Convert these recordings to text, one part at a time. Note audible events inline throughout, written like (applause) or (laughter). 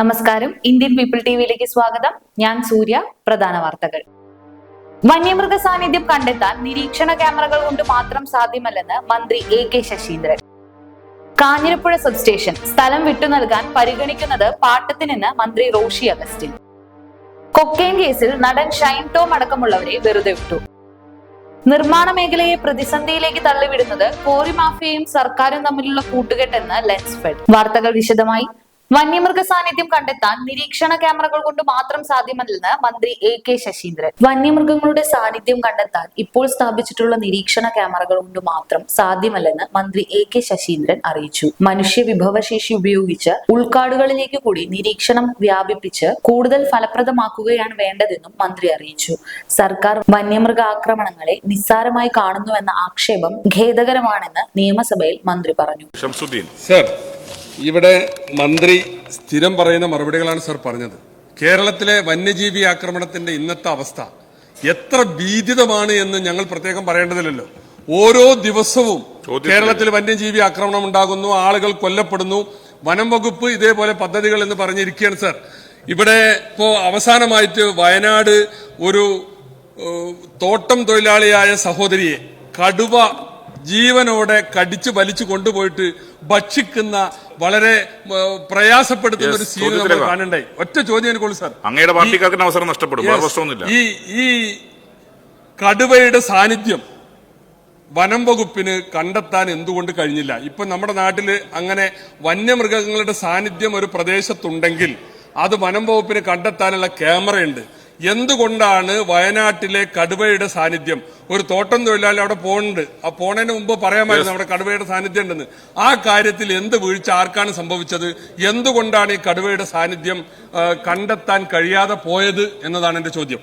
നമസ്കാരം. Indian people ടിവിയിലേക്ക് സ്വാഗതം. ഞാൻ സൂര്യ. പ്രധാന വാർത്തകൾ. വന്യമൃഗ സാന്നിധ്യം കണ്ടെത്താൻ നിരീക്ഷണ ക്യാമറകൾ കൊണ്ട് മാത്രം സാധ്യമല്ലെന്ന് മന്ത്രി A K Saseendran. Kanjirappuzha substation സ്ഥലം വിട്ടു നൽകാൻ പരിഗണിക്കുന്നത് പാട്ടത്തിനെന്ന് മന്ത്രി റോഷി അഗസ്റ്റിൻ. കൊക്കെയിൻ കേസിൽ നടൻ ഷൈൻ ടോം അടക്കമുള്ളവരെ വെറുതെ വിട്ടു. നിർമ്മാണ മേഖലയെ പ്രതിസന്ധിയിലേക്ക് തള്ളിവിടുന്നത് കോറി മാഫിയയും സർക്കാരും തമ്മിലുള്ള കൂട്ടുകെട്ടെന്ന് ലെൻസ്ഫെഡ് വാർത്തകൾ വിശദമായി. വന്യമൃഗ സാന്നിധ്യം കണ്ടെത്താൻ നിരീക്ഷണ ക്യാമറകൾ കൊണ്ട് മാത്രം സാധ്യമല്ലെന്ന് മന്ത്രി എ കെ ശശീന്ദ്രൻ. വന്യമൃഗങ്ങളുടെ സാന്നിധ്യം കണ്ടെത്താൻ ഇപ്പോൾ സ്ഥാപിച്ചിട്ടുള്ള നിരീക്ഷണ ക്യാമറകൾ കൊണ്ട് മാത്രം സാധ്യമല്ലെന്ന് മന്ത്രി എ കെ ശശീന്ദ്രൻ അറിയിച്ചു. മനുഷ്യ വിഭവശേഷി ഉപയോഗിച്ച് ഉൾക്കാടുകളിലേക്ക് കൂടി നിരീക്ഷണം വ്യാപിപ്പിച്ച് കൂടുതൽ ഫലപ്രദമാക്കുകയാണ് വേണ്ടതെന്നും മന്ത്രി അറിയിച്ചു. സർക്കാർ വന്യമൃഗ ആക്രമണങ്ങളെ നിസ്സാരമായി കാണുന്നുവെന്ന ആക്ഷേപം ഖേദകരമാണെന്ന് നിയമസഭയിൽ മന്ത്രി പറഞ്ഞു. ഷംസുദ്ദീൻ. സർ ഇവിടെ മന്ത്രി സ്ഥിരം പറയുന്ന മറുപടികളാണ് സർ പറഞ്ഞത്. കേരളത്തിലെ വന്യജീവി ആക്രമണത്തിന്റെ ഇന്നത്തെ അവസ്ഥ എത്ര ഭീതിതമാണ് എന്ന് ഞങ്ങൾ പ്രത്യേകം പറയേണ്ടതില്ലല്ലോ. ഓരോ ദിവസവും കേരളത്തിൽ വന്യജീവി ആക്രമണം ഉണ്ടാകുന്നു ആളുകൾ കൊല്ലപ്പെടുന്നു. വനം വകുപ്പ് ഇതേപോലെ പദ്ധതികൾ എന്ന് പറഞ്ഞിരിക്കുകയാണ് സർ. ഇവിടെ ഇപ്പോ അവസാനമായിട്ട് വയനാട് ഒരു തോട്ടം തൊഴിലാളിയായ സഹോദരിയെ കടുവ ജീവനോടെ കടിച്ചു വലിച്ചു കൊണ്ടുപോയിട്ട് ഭക്ഷിക്കുന്ന വളരെ പ്രയാസപ്പെടുത്തുന്ന ഒരു സീൻ നമ്മൾ കാണണ്ടായി ഒറ്റ ചോദ്യം എനിക്കുള്ളൂ സാർ. അങ്ങയുടെ പാർട്ടിക്കാർക്ക് അവസരം നഷ്ടപ്പെടും ഈ ഈ കടുവയുടെ സാന്നിധ്യം വനം വകുപ്പിന് കണ്ടെത്താൻ എന്തുകൊണ്ട് കഴിഞ്ഞില്ല? ഇപ്പൊ നമ്മുടെ നാട്ടിൽ അങ്ങനെ വന്യമൃഗങ്ങളുടെ സാന്നിധ്യം ഒരു പ്രദേശത്തുണ്ടെങ്കിൽ അത് വനം വകുപ്പിന് കണ്ടെത്താനുള്ള ക്യാമറയുണ്ട്. എന്തുകൊണ്ടാണ് വയനാട്ടിലെ കടുവയുടെ സാന്നിധ്യം? ഒരു തോട്ടം തൊഴിലാളി അവിടെ പോകുന്നുണ്ട് ആ പോണതിന് മുമ്പ് പറയാമായിരുന്നു അവിടെ കടുവയുടെ സാന്നിധ്യം ഉണ്ടെന്ന്. ആ കാര്യത്തിൽ എന്ത് വീഴ്ച ആർക്കാണ് സംഭവിച്ചത്? എന്തുകൊണ്ടാണ് ഈ കടുവയുടെ സാന്നിധ്യം കണ്ടെത്താൻ കഴിയാതെ പോയത് എന്നതാണ് എന്റെ ചോദ്യം.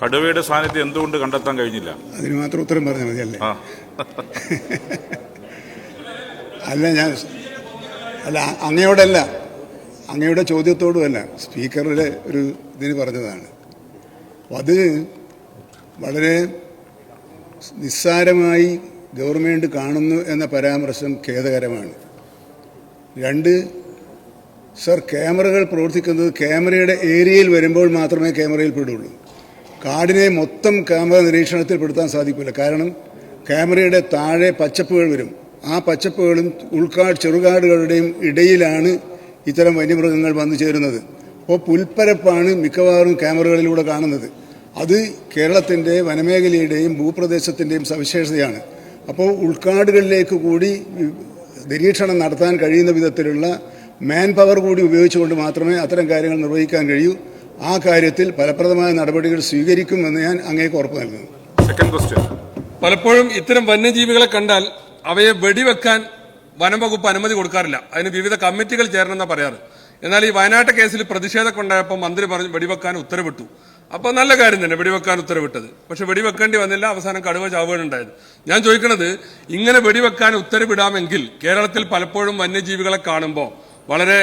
കടുവയുടെ സാന്നിധ്യം എന്തുകൊണ്ട് കണ്ടെത്താൻ കഴിഞ്ഞില്ല? അതിന് മാത്രം ഉത്തരം പറഞ്ഞാൽ മതിയല്ലേ (laughs) അല്ല? ഞാൻ അല്ല അങ്ങയോടല്ല. അങ്ങയുടെ ചോദ്യത്തോടുമല്ല. സ്പീക്കറുടെ ഒരു ഇതിന് പറഞ്ഞതാണ്. അത് വളരെ നിസ്സാരമായി ഗവൺമെന്റ് കാണുന്നു എന്ന പരാമർശം ഖേദകരമാണ്. രണ്ട് സർ ക്യാമറകൾ പ്രവർത്തിക്കുന്നത് ക്യാമറയുടെ ഏരിയയിൽ വരുമ്പോൾ മാത്രമേ ക്യാമറയിൽ പെടുള്ളൂ. കാടിനെ മൊത്തം ക്യാമറ നിരീക്ഷണത്തിൽ പെടുത്താൻ സാധിക്കില്ല കാരണം ക്യാമറയുടെ താഴെ പച്ചപ്പുകൾ വരും. ആ പച്ചപ്പുകളും ഉൾക്കാട് ചെറുകാടുകളുടെയും ഇടയിലാണ് ഇത്തരം വന്യമൃഗങ്ങൾ വന്നു ചേരുന്നത്. അപ്പോൾ പുൽപ്പരപ്പാണ് മിക്കവാറും ക്യാമറകളിലൂടെ കാണുന്നത്. അത് കേരളത്തിന്റെ വനമേഖലയുടെയും ഭൂപ്രദേശത്തിന്റെയും സവിശേഷതയാണ്. അപ്പോൾ ഉൾക്കാടുകളിലേക്ക് കൂടി നിരീക്ഷണം നടത്താൻ കഴിയുന്ന വിധത്തിലുള്ള മാൻ പവർ കൂടി ഉപയോഗിച്ചുകൊണ്ട് മാത്രമേ അത്തരം കാര്യങ്ങൾ നിർവഹിക്കാൻ കഴിയൂ. ആ കാര്യത്തിൽ ഫലപ്രദമായ നടപടികൾ സ്വീകരിക്കുമെന്ന് ഞാൻ അങ്ങേക്ക് ഉറപ്പ് നൽകുന്നു. സെക്കൻഡ് ക്വസ്റ്റ്യൻ പലപ്പോഴും ഇത്തരം വന്യജീവികളെ കണ്ടാൽ അവയെ വെടിവെക്കാൻ വനം വകുപ്പ് അനുമതി കൊടുക്കാറില്ല. അതിന് വിവിധ കമ്മിറ്റികൾ ചേരണമെന്നാണ് പറയാറ്. എന്നാൽ ഈ വയനാട്ട് കേസിൽ പ്രതിഷേധമൊക്കെ ഉണ്ടായപ്പോൾ മന്ത്രി പറഞ്ഞു വെടിവെക്കാൻ ഉത്തരവിട്ടു. അപ്പോൾ നല്ല കാര്യം തന്നെ വെടിവെക്കാൻ ഉത്തരവിട്ടത്. പക്ഷെ വെടിവെക്കേണ്ടി വന്നില്ല അവസാനം കടുവ ചാവുകയാണ് ഉണ്ടായത്. ഞാൻ ചോദിക്കുന്നത് ഇങ്ങനെ വെടിവെക്കാൻ ഉത്തരവിടാമെങ്കിൽ കേരളത്തിൽ പലപ്പോഴും വന്യജീവികളെ കാണുമ്പോൾ വളരെ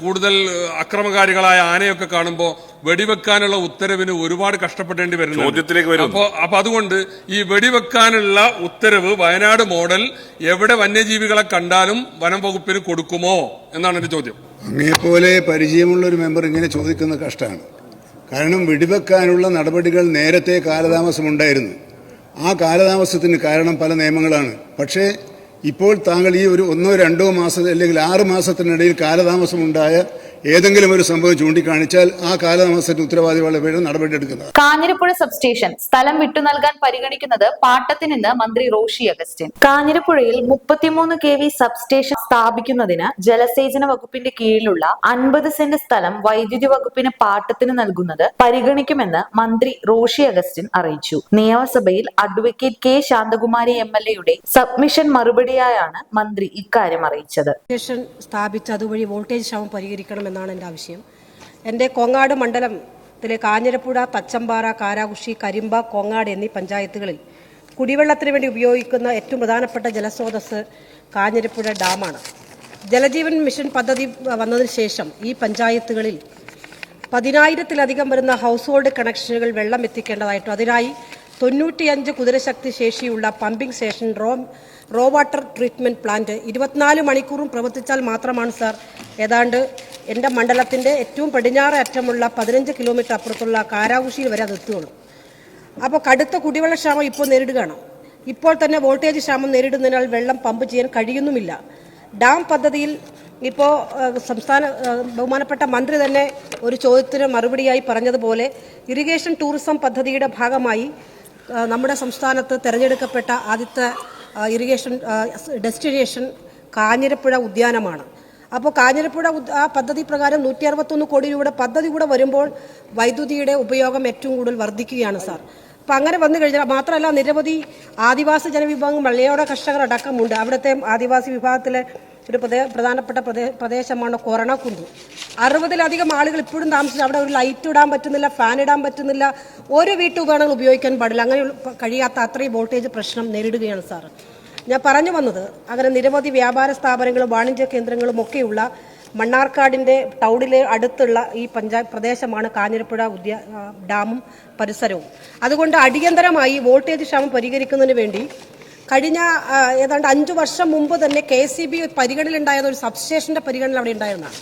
കൂടുതൽ അക്രമകാരികളായ ആനയൊക്കെ കാണുമ്പോൾ വെടിവെക്കാനുള്ള ഉത്തരവിന് ഒരുപാട് കഷ്ടപ്പെടേണ്ടി വരുന്നു ചോദ്യത്തിലേക്ക് അപ്പോൾ അപ്പോ അതുകൊണ്ട് ഈ വെടിവെക്കാനുള്ള ഉത്തരവ് വയനാട് മോഡൽ എവിടെ വന്യജീവികളെ കണ്ടാലും വനം വകുപ്പിന് കൊടുക്കുമോ എന്നാണ് എന്റെ ചോദ്യം. അങ്ങേപ്പോലെ പരിചയമുള്ള ഒരു മെമ്പർ ഇങ്ങനെ ചോദിക്കുന്ന കഷ്ടമാണ് കാരണം വെടിവെക്കാനുള്ള നടപടികൾ നേരത്തെ കാലതാമസമുണ്ടായിരുന്നു. ആ കാലതാമസത്തിന് കാരണം പല നിയമങ്ങളാണ്. പക്ഷേ ഇപ്പോൾ താങ്കൾ ഈ ഒരു ഒന്നോ രണ്ടോ മാസം അല്ലെങ്കിൽ ആറ് മാസത്തിനിടയിൽ കാലതാമസമുണ്ടായ ഏതെങ്കിലും ഒരു സംഭവം ചൂണ്ടിക്കാണിച്ചാൽ ആ കാലതാമസത്തിന് ഉത്തരവാദികളുടെ പേരിൽ നടപടിയെടുക്കുന്നത് കാഞ്ഞിരപ്പുഴ സബ്സ്റ്റേഷൻ സ്ഥലം വിട്ടു നൽകാൻ പരിഗണിക്കുന്നത് പാട്ടത്തിനെന്ന് മന്ത്രി റോഷി അഗസ്റ്റിൻ. കാഞ്ഞിരപ്പുഴയിൽ മുപ്പത്തിമൂന്ന് കെ വി സബ്സ്റ്റേഷൻ സ്ഥാപിക്കുന്നതിന് ജലസേചന വകുപ്പിന്റെ കീഴിലുള്ള അൻപത് സെന്റ് സ്ഥലം വൈദ്യുതി വകുപ്പിന് പാട്ടത്തിന് നൽകുന്നത് പരിഗണിക്കുമെന്ന് മന്ത്രി റോഷി അഗസ്റ്റിൻ അറിയിച്ചു. നിയമസഭയിൽ advocate K Santhakumari M L എയുടെ സബ്മിഷൻ മറുപടിയായാണ് മന്ത്രി ഇക്കാര്യം അറിയിച്ചത്. സ്ഥാപിച്ച് അതുവഴി വോൾട്ടേജ് ക്ഷാമം പരിഹരിക്കണമെന്നാണ് എന്റെ ആവശ്യം. എന്റെ കോങ്ങാട് മണ്ഡലത്തിലെ കാഞ്ഞിരപ്പുഴ തച്ചമ്പാറ കാരാകുഷി കരിമ്പ കോങ്ങാട് എന്നീ പഞ്ചായത്തുകളിൽ കുടിവെള്ളത്തിന് വേണ്ടി ഉപയോഗിക്കുന്ന ഏറ്റവും പ്രധാനപ്പെട്ട ജലസ്രോതസ് കാഞ്ഞിരപ്പുഴ ഡാമാണ്. ജലജീവൻ മിഷൻ പദ്ധതി വന്നതിന് ശേഷം ഈ പഞ്ചായത്തുകളിൽ പതിനായിരത്തിലധികം വരുന്ന ഹൗസ് ഹോൾഡ് കണക്ഷനുകൾ വെള്ളം എത്തിക്കേണ്ടതായിട്ടും അതിനായി തൊണ്ണൂറ്റിയഞ്ച് കുതിരശക്തി ശേഷിയുള്ള pumping station raw raw water treatment plant ഇരുപത്തിനാല് മണിക്കൂറും പ്രവർത്തിച്ചാൽ മാത്രമാണ് സാർ. ഏതാണ്ട് എന്റെ മണ്ഡലത്തിന്റെ ഏറ്റവും പടിഞ്ഞാറ് അറ്റമുള്ള പതിനഞ്ച് കിലോമീറ്റർ അപ്പുറത്തുള്ള കാരാകുഷിയിൽ വരെ അത് എത്തുകയുള്ളൂ. അപ്പോൾ കടുത്ത കുടിവെള്ള ക്ഷാമം ഇപ്പോൾ നേരിടുകയാണ്. ഇപ്പോൾ തന്നെ വോൾട്ടേജ് ക്ഷാമം നേരിടുന്നതിനാൽ വെള്ളം പമ്പ് ചെയ്യാൻ കഴിയുന്നുമില്ല. ഡാം പദ്ധതിയിൽ ഇപ്പോൾ സംസ്ഥാന ബഹുമാനപ്പെട്ട മന്ത്രി തന്നെ ഒരു ചോദ്യത്തിന് മറുപടിയായി പറഞ്ഞതുപോലെ ഇറിഗേഷൻ ടൂറിസം പദ്ധതിയുടെ ഭാഗമായി നമ്മുടെ സംസ്ഥാനത്ത് തിരഞ്ഞെടുക്കപ്പെട്ട ആദ്യത്തെ ഇറിഗേഷൻ ഡെസ്റ്റിനേഷൻ കാഞ്ഞിരപ്പുഴ ഉദ്യാനമാണ്. അപ്പോൾ കാഞ്ഞിരപ്പുഴ ആ പദ്ധതി പ്രകാരം നൂറ്റി അറുപത്തൊന്ന് കോടി രൂപയുടെ പദ്ധതി കൂടെ വരുമ്പോൾ വൈദ്യുതിയുടെ ഉപയോഗം ഏറ്റവും കൂടുതൽ വർദ്ധിക്കുകയാണ് സാർ. അപ്പം അങ്ങനെ വന്നു കഴിഞ്ഞാൽ മാത്രമല്ല നിരവധി ആദിവാസി ജനവിഭാഗം മലയോര കർഷകർ അടക്കമുണ്ട് അവിടുത്തെ ആദിവാസി വിഭാഗത്തിലെ ഒരു പ്രധാനപ്പെട്ട പ്രദേ പ്രദേശമാണ് കൊറണക്കുന്ന് അറുപതിലധികം ആളുകൾ ഇപ്പോഴും താമസിച്ച് അവിടെ ഒരു ലൈറ്റ് ഇടാൻ പറ്റുന്നില്ല ഫാൻ ഇടാൻ പറ്റുന്നില്ല. ഒരു വീട്ടുപകരണങ്ങൾ ഉപയോഗിക്കാൻ പാടില്ല. അങ്ങനെ കഴിയാത്ത അത്രയും വോൾട്ടേജ് പ്രശ്നം നേരിടുകയാണ് സാർ ഞാൻ പറഞ്ഞു വന്നത് അങ്ങനെ നിരവധി വ്യാപാര സ്ഥാപനങ്ങളും വാണിജ്യ കേന്ദ്രങ്ങളും ഒക്കെയുള്ള മണ്ണാർക്കാടിന്റെ ടൗണിലെ അടുത്തുള്ള ഈ പഞ്ചായത്ത് പ്രദേശമാണ് കാഞ്ഞിരപ്പുഴ ഉദ്യ ഡാമും പരിസരവും. അതുകൊണ്ട് അടിയന്തരമായി വോൾട്ടേജ് ക്ഷാമം പരിഹരിക്കുന്നതിന് വേണ്ടി കഴിഞ്ഞ ഏതാണ്ട് അഞ്ചു വർഷം മുമ്പ് തന്നെ കെ സി ബി പരിഗണനയിലുണ്ടായത് ഒരു സബ്സ്റ്റേഷന്റെ പരിഗണന അവിടെ ഉണ്ടായിരുന്നതാണ്.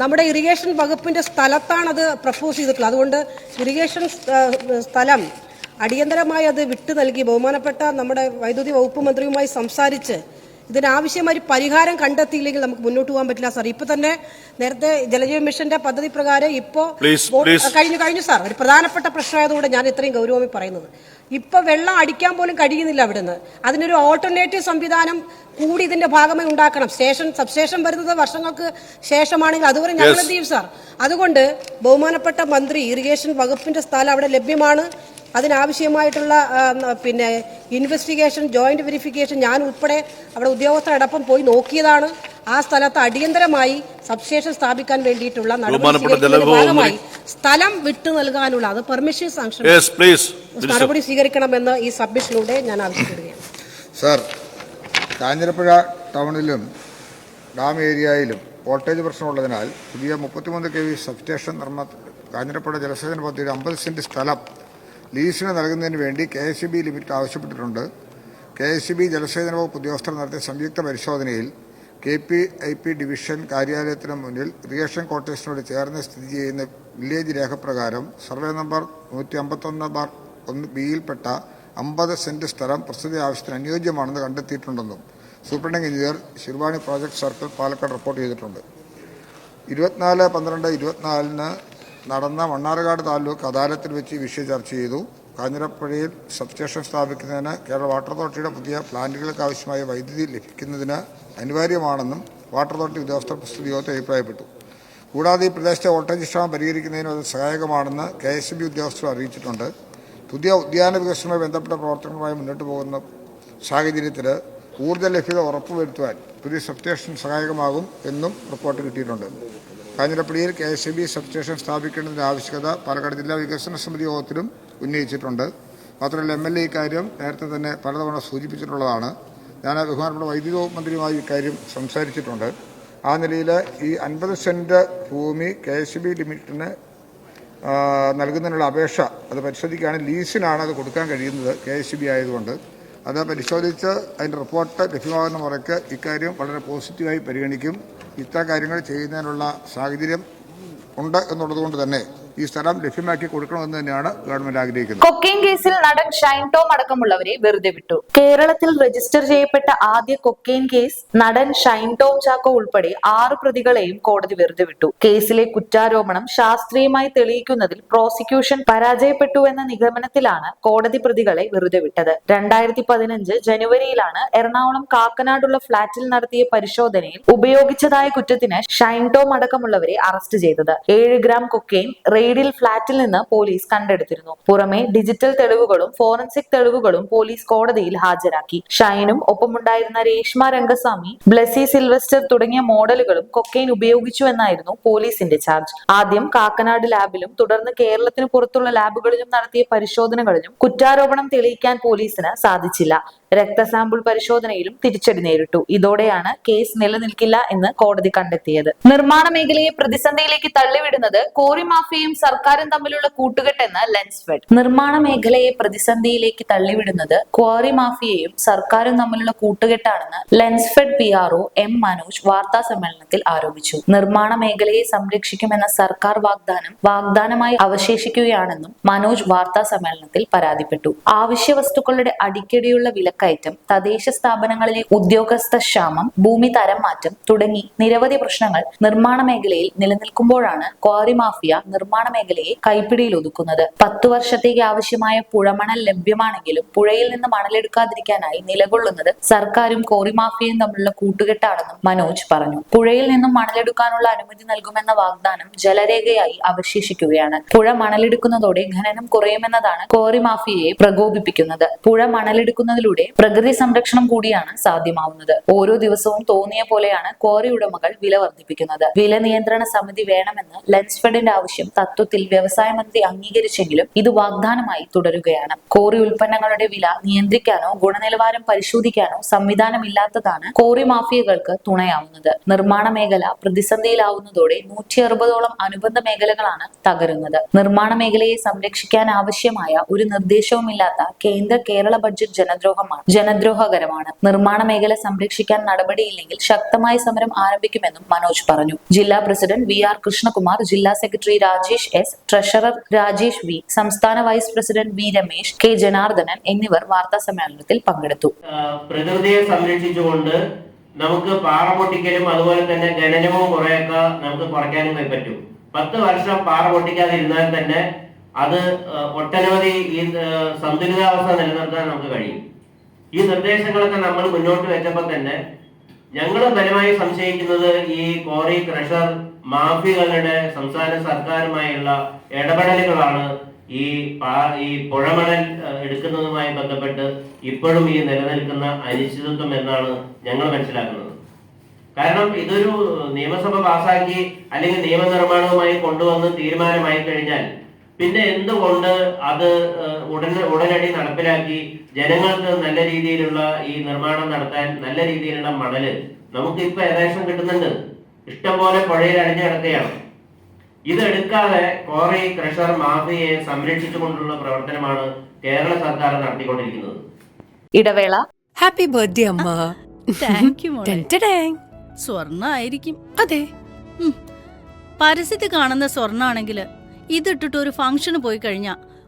നമ്മുടെ ഇറിഗേഷൻ വകുപ്പിന്റെ സ്ഥലത്താണ് അത് പ്രപ്പോസ് ചെയ്തിട്ടുള്ളത്. അതുകൊണ്ട് ഇറിഗേഷൻ സ്ഥലം അടിയന്തരമായി അത് വിട്ടു നൽകി ബഹുമാനപ്പെട്ട നമ്മുടെ വൈദ്യുതി വകുപ്പ് മന്ത്രിയുമായി സംസാരിച്ച് ഇതിനാവശ്യമായ ഒരു പരിഹാരം കണ്ടെത്തിയില്ലെങ്കിൽ നമുക്ക് മുന്നോട്ട് പോകാൻ പറ്റില്ല സാർ. ഇപ്പൊ തന്നെ നേരത്തെ ജലജീവൻ മിഷന്റെ പദ്ധതി പ്രകാരം ഇപ്പോ. കഴിഞ്ഞു കഴിഞ്ഞു സാർ. ഒരു പ്രധാനപ്പെട്ട പ്രശ്നമായതുകൊണ്ട് ഞാൻ ഇത്രയും ഗൗരവമായി പറയുന്നത്. ഇപ്പൊ വെള്ളം അടിക്കാൻ പോലും കഴിയുന്നില്ല അവിടുന്ന് അതിനൊരു ഓൾട്ടർനേറ്റീവ് സംവിധാനം കൂടി ഇതിന്റെ ഭാഗമായി ഉണ്ടാക്കണം. സ്റ്റേഷൻ സബ്സ്റ്റേഷൻ വരുന്നത് വർഷങ്ങൾക്ക് ശേഷമാണെങ്കിൽ അതുവരെ ഞങ്ങൾ എന്ത് ചെയ്യും സാർ? അതുകൊണ്ട് ബഹുമാനപ്പെട്ട മന്ത്രി ഇറിഗേഷൻ വകുപ്പിന്റെ സ്ഥലം അവിടെ ലഭ്യമാണ്. അതിനാവശ്യമായിട്ടുള്ള പിന്നെ ഇൻവെസ്റ്റിഗേഷൻ ജോയിന്റ് വെരിഫിക്കേഷൻ ഞാൻ ഉൾപ്പെടെ അവിടെ ഉദ്യോഗസ്ഥരോടൊപ്പം പോയി നോക്കിയതാണ്. ആ സ്ഥലത്ത് അടിയന്തരമായി സബ്സ്റ്റേഷൻ സ്ഥാപിക്കാൻ വേണ്ടിയിട്ടുള്ള നടപടി ഭാഗമായി സ്ഥലം വിട്ടു നൽകാനുള്ള അത് പെർമിഷൻ സാങ്ഷൻ നടപടി സ്വീകരിക്കണമെന്ന് ഈ സബ്മിഷനിലൂടെ ഞാൻ ആവശ്യപ്പെടുകയാണ്. സാർ കാഞ്ഞിരപ്പുഴ ടൗണിലും ഡാം ഏരിയയിലും വോൾട്ടേജ് പ്രശ്നമുള്ളതിനാൽ പുതിയ മുപ്പത്തിമൂന്ന് കെ വി സബ്സ്റ്റേഷൻ നിർമ്മ കാഞ്ഞിരപ്പുഴ ജലസേചന പദ്ധതിയുടെ അമ്പത് സെന്റ് സ്ഥലം ലീസിന് നൽകുന്നതിന് വേണ്ടി കെ എസ് ബി ലിമിറ്റ് ആവശ്യപ്പെട്ടിട്ടുണ്ട്. കെ എസ് ബി ജലസേചന വകുപ്പ് ഉദ്യോഗസ്ഥർ നടത്തിയ സംയുക്ത പരിശോധനയിൽ K P I P division കാര്യാലയത്തിന് മുന്നിൽ ഇറിഗേഷൻ കോട്ടേഴ്സിനോട് ചേർന്ന് സ്ഥിതി ചെയ്യുന്ന വില്ലേജ് രേഖപ്രകാരം സർവേ നമ്പർ നൂറ്റി അമ്പത്തൊന്ന് ബാർ ഒന്ന് ബിയിൽപ്പെട്ട അമ്പത് സെന്റ് സ്ഥലം പ്രസ്തുത ആവശ്യത്തിന് അനുയോജ്യമാണെന്ന് കണ്ടെത്തിയിട്ടുണ്ടെന്നും superintending engineer Siruvani project circle Palakkad report ചെയ്തിട്ടുണ്ട്. ഇരുപത്തിനാല് പന്ത്രണ്ട് ഇരുപത്തിനാലിന് നടന്ന മണ്ണാർക്കാട് താലൂക്ക് അദാലത്തിൽ വെച്ച് ഈ വിഷയം ചർച്ച ചെയ്തു. കാഞ്ഞിരപ്പുഴയിൽ സബ്സ്റ്റേഷൻ സ്ഥാപിക്കുന്നതിന് കേരള വാട്ടർ അതോറിറ്റിയുടെ പുതിയ പ്ലാന്റുകൾക്ക് ആവശ്യമായ വൈദ്യുതി ലഭിക്കുന്നതിന് അനിവാര്യമാണെന്നും വാട്ടർ അതോറിറ്റി ഉദ്യോഗസ്ഥർ പ്രസ്തുത യോഗത്തിൽ അഭിപ്രായപ്പെട്ടു. കൂടാതെ ഈ പ്രദേശത്തെ വോൾട്ടേജ് ക്ഷാമം പരിഹരിക്കുന്നതിന് അത് സഹായകമാണെന്ന് കെ എസ് ബി ഉദ്യോഗസ്ഥർ അറിയിച്ചിട്ടുണ്ട്. പുതിയ ഉദ്യാന വികസനവുമായി ബന്ധപ്പെട്ട പ്രവർത്തനങ്ങളുമായി മുന്നോട്ട് പോകുന്ന സാഹചര്യത്തിൽ ഊർജ ലഭ്യത ഉറപ്പുവരുത്തുവാൻ പുതിയ സബ്സ്റ്റേഷൻ സഹായകമാകും എന്നും റിപ്പോർട്ട് കിട്ടിയിട്ടുണ്ട്. കാഞ്ഞിരപ്പള്ളിയിൽ കെ എസ് ബി സബ്സ്റ്റേഷൻ സ്ഥാപിക്കേണ്ടതിന്റെ ആവശ്യകത പാലക്കാട് ജില്ലാ വികസന സമിതി യോഗത്തിലും ഉന്നയിച്ചിട്ടുണ്ട്. മാത്രമല്ല എം എൽ എ ഇക്കാര്യം നേരത്തെ തന്നെ പലതവണ സൂചിപ്പിച്ചിട്ടുള്ളതാണ്. ഞാൻ ബഹുമാനപ്പെട്ട വൈദ്യുത മന്ത്രിയുമായി ഇക്കാര്യം സംസാരിച്ചിട്ടുണ്ട്. ആ നിലയിൽ ഈ അൻപത് സെന്റ് ഭൂമി കെ എസ് ബി ലിമിറ്റിന് നൽകുന്നതിനുള്ള അപേക്ഷ അത് പരിശോധിക്കുകയാണ് ലീസിനാണ് അത് കൊടുക്കാൻ കഴിയുന്നത് കെ എസ് ബി ആയതുകൊണ്ട്. അത് പരിശോധിച്ച് അതിന്റെ റിപ്പോർട്ട് ലഭ്യമാകുന്ന മുറയ്ക്ക് ഇക്കാര്യം വളരെ പോസിറ്റീവായി പരിഗണിക്കും. ഇത്തരം കാര്യങ്ങൾ ചെയ്യുന്നതിനുള്ള സാഹചര്യം ഉണ്ട് എന്നുള്ളതുകൊണ്ട് തന്നെ ഈ സ്ഥലം ലഭ്യമാക്കി കൊടുക്കണമെന്ന് തന്നെയാണ് ഗവൺമെന്റ് ആഗ്രഹിക്കുന്നത്. കൊക്കെയിൻ കേസിൽ നടൻ ഷൈൻ ടോം അടക്കമുള്ളവരെ വെറുതെ വിട്ടു. കേരളത്തിൽ രജിസ്റ്റർ ചെയ്യപ്പെട്ട ആദ്യ കൊക്കെയിൻ കേസ് നടൻ ഷൈൻ ടോം ചാക്കോ ഉൾപ്പെടെ ആറ് പ്രതികളെയും കോടതി വെറുതെ വിട്ടു. കേസിലെ കുറ്റാരോപണം ശാസ്ത്രീയമായി തെളിയിക്കുന്നതിൽ പ്രോസിക്യൂഷൻ പരാജയപ്പെട്ടു എന്ന നിഗമനത്തിലാണ് കോടതി പ്രതികളെ വെറുതെ വിട്ടത്. രണ്ടായിരത്തി പതിനഞ്ച് ജനുവരിയിലാണ് എറണാകുളം കാക്കനാടുള്ള ഫ്ളാറ്റിൽ നടത്തിയ പരിശോധനയിൽ ഉപയോഗിച്ചതായ കുറ്റത്തിന് ഷൈൻ ടോം അടക്കമുള്ളവരെ അറസ്റ്റ് ചെയ്തത്. ഏഴ് ഗ്രാം കൊക്കെയിൻ റെയ്ഡിൽ ഫ്ളാറ്റിൽ നിന്ന് പോലീസ് കണ്ടെടുത്തിരുന്നു. പുറമെ ഡിജിറ്റൽ തെളിവുകളും ഫോറൻസിക് തെളിവുകളും പോലീസ് കോടതിയിൽ ഹാജരാക്കി. ഷൈനും ഒപ്പമുണ്ടായിരുന്ന രേഷ്മ രംഗസ്വാമി ബ്ലസി സിൽവസ്റ്റർ തുടങ്ങിയ മോഡലുകളും കൊക്കെയിൻ ഉപയോഗിച്ചു എന്നായിരുന്നു പോലീസിന്റെ ചാർജ്. ആദ്യം കാക്കനാട് ലാബിലും തുടർന്ന് കേരളത്തിന് പുറത്തുള്ള ലാബുകളിലും നടത്തിയ പരിശോധനകളിലും കുറ്റാരോപണം തെളിയിക്കാൻ പോലീസിന് സാധിച്ചില്ല. രക്തസാമ്പിൾ പരിശോധനയിലും തിരിച്ചടി നേരിട്ടു. ഇതോടെയാണ് കേസ് നിലനിൽക്കില്ല എന്ന് കോടതി കണ്ടെത്തിയത്. നിർമ്മാണ മേഖലയെ പ്രതിസന്ധിയിലേക്ക് തള്ളിവിടുന്നത് കോറി മാഫിയയും സർക്കാരും തമ്മിലുള്ള കൂട്ടുകെട്ടെന്ന് ലെൻസ്ഫെഡ് നിർമ്മാണ മേഖലയെ പ്രതിസന്ധിയിലേക്ക് തള്ളിവിടുന്നത് ക്വാറി മാഫിയയും സർക്കാരും തമ്മിലുള്ള കൂട്ടുകെട്ടാണെന്ന് Lensfed P R O M Manoj വാർത്താ സമ്മേളനത്തിൽ ആരോപിച്ചു. നിർമ്മാണ മേഖലയെ സംരക്ഷിക്കുമെന്ന സർക്കാർ വാഗ്ദാനം വാഗ്ദാനമായി അവശേഷിക്കുകയാണെന്നും മനോജ് വാർത്താ സമ്മേളനത്തിൽ പരാതിപ്പെട്ടു. ആവശ്യ വസ്തുക്കളുടെ അടിക്കടിയുള്ള വിലക്കയറ്റം തദ്ദേശ സ്ഥാപനങ്ങളിലെ ഉദ്യോഗസ്ഥ ക്ഷാമം ഭൂമി തരം മാറ്റം തുടങ്ങി നിരവധി പ്രശ്നങ്ങൾ നിർമ്മാണ മേഖലയിൽ നിലനിൽക്കുമ്പോഴാണ് ക്വാറി മാഫിയ നിർമ്മാണ മേഖലയെ കൈപ്പിടിയിൽ ഒതുക്കുന്നത്. പത്തു വർഷത്തേക്ക് ആവശ്യമായ പുഴമണൽ ലഭ്യമാണെങ്കിലും പുഴയിൽ നിന്ന് മണലെടുക്കാതിരിക്കാനായി നിലകൊള്ളുന്നത് സർക്കാരും ക്വാറി മാഫിയയും തമ്മിലുള്ള കൂട്ടുകെട്ടാണെന്നും മനോജ് പറഞ്ഞു. പുഴയിൽ നിന്നും മണലെടുക്കാനുള്ള അനുമതി നൽകുമെന്ന വാഗ്ദാനം ജലരേഖയായി അവശേഷിക്കുകയാണ്. പുഴ മണലെടുക്കുന്നതോടെ ഖനനം കുറയുമെന്നതാണ് ക്വാറി മാഫിയയെ പ്രകോപിപ്പിക്കുന്നത്. പുഴ മണലെടുക്കുന്നതിലൂടെ പ്രകൃതി സംരക്ഷണം കൂടിയാണ് സാധ്യമാവുന്നത്. ഓരോ ദിവസവും തോന്നിയ പോലെയാണ് ക്വാറി ഉടമകൾ വില വർദ്ധിപ്പിക്കുന്നത്. വില നിയന്ത്രണ സമിതി വേണമെന്ന് ലെൻസ്ഫെഡിന്റെ ആവശ്യം തത്വത്തിൽ വ്യവസായ മന്ത്രി അംഗീകരിച്ചെങ്കിലും ഇത് വാഗ്ദാനമായി തുടരുകയാണ്. കോറി ഉൽപ്പന്നങ്ങളുടെ വില നിയന്ത്രിക്കാനോ ഗുണനിലവാരം പരിശോധിക്കാനോ സംവിധാനമില്ലാത്തതാണ് കോറി മാഫിയകൾക്ക് തുണയാവുന്നത്. നിർമ്മാണ മേഖല പ്രതിസന്ധിയിലാവുന്നതോടെ നൂറ്റി അറുപതോളം അനുബന്ധ മേഖലകളാണ് തകരുന്നത്. നിർമ്മാണ മേഖലയെ സംരക്ഷിക്കാൻ ആവശ്യമായ ഒരു നിർദ്ദേശവുമില്ലാത്ത കേന്ദ്ര കേരള ബഡ്ജറ്റ് ജനദ്രോഹമാണ് ജനദ്രോഹകരമാണ്. നിർമ്മാണ മേഖല സംരക്ഷിക്കാൻ നടപടിയില്ലെങ്കിൽ ശക്തമായ സമരം ആരംഭിക്കുമെന്നും മനോജ് പറഞ്ഞു. ജില്ലാ പ്രസിഡന്റ് വി ആർ കൃഷ്ണകുമാർ ജില്ലാ secretary Rajesh S treasurer Rajesh V സംസ്ഥാന vice president V Ramesh K Janardhanan എന്നിവർ വാർത്താ സമ്മേളനത്തിൽ പങ്കെടുത്തു. പ്രകൃതിയെ സംരക്ഷിച്ചുകൊണ്ട് നമുക്ക് പാറ പൊട്ടിക്കലും അതുപോലെ തന്നെ ഖനനവും കുറെയൊക്കെ നമുക്ക് കുറയ്ക്കാനും പറ്റും. പത്ത് വർഷം പാറ പൊട്ടിക്കാതിരുന്നാൽ തന്നെ അത് ഒട്ടനവധി ഈ സന്തുലിതാവസ്ഥ നിലനിർത്താൻ നമുക്ക് കഴിയും. ഈ നിർദ്ദേശങ്ങളൊക്കെ നമ്മൾ മുന്നോട്ട് വെച്ചപ്പോൾ തന്നെ ഞങ്ങൾ ബലമായി സംശയിക്കുന്നത് ഈ കോറി ക്രഷർ മാഫികളുടെ സംസ്ഥാന സർക്കാരുമായുള്ള ഇടപെടലുകളാണ് ഈ ഈ പുഴമണൽ എടുക്കുന്നതുമായി ബന്ധപ്പെട്ട് ഇപ്പോഴും ഈ നിലനിൽക്കുന്ന അനിശ്ചിതത്വം എന്നാണ് ഞങ്ങൾ മനസ്സിലാക്കുന്നത്. കാരണം ഇതൊരു നിയമസഭ പാസാക്കി അല്ലെങ്കിൽ നിയമനിർമ്മാണവുമായി കൊണ്ടുവന്ന് തീരുമാനമായി കഴിഞ്ഞാൽ പിന്നെ എന്തുകൊണ്ട് അത് ഉടനെ ഉടനടി നടപ്പിലാക്കി ജനങ്ങൾക്ക് നല്ല രീതിയിലുള്ള ഈ നിർമ്മാണം നടത്താൻ നല്ല രീതിയിലുള്ള മണൽ നമുക്ക് ഇപ്പൊ ഏകദേശം കിട്ടുന്നുണ്ട്. ഇഷ്ടംപോലെ പുഴയിൽ അടിഞ്ഞു കിടക്കുകയാണ്. ഇതെടുക്കാതെ കോറി ക്രഷർ മാഫിയെ സംരക്ഷിച്ചുകൊണ്ടുള്ള പ്രവർത്തനമാണ് കേരള സർക്കാർ നടത്തിക്കൊണ്ടിരിക്കുന്നത്. ഇടവേള. ഹാപ്പി ബർത്ത്ഡേ അമ്മ. താങ്ക് യു സ്വർണ ആയിരിക്കും അതെ. പരസ്യത്തിൽ കാണുന്ന സ്വർണാണെങ്കിൽ ഇതിട്ടിട്ട് ഒരു ഫംഗ്ഷന് പോയി കഴിഞ്ഞാ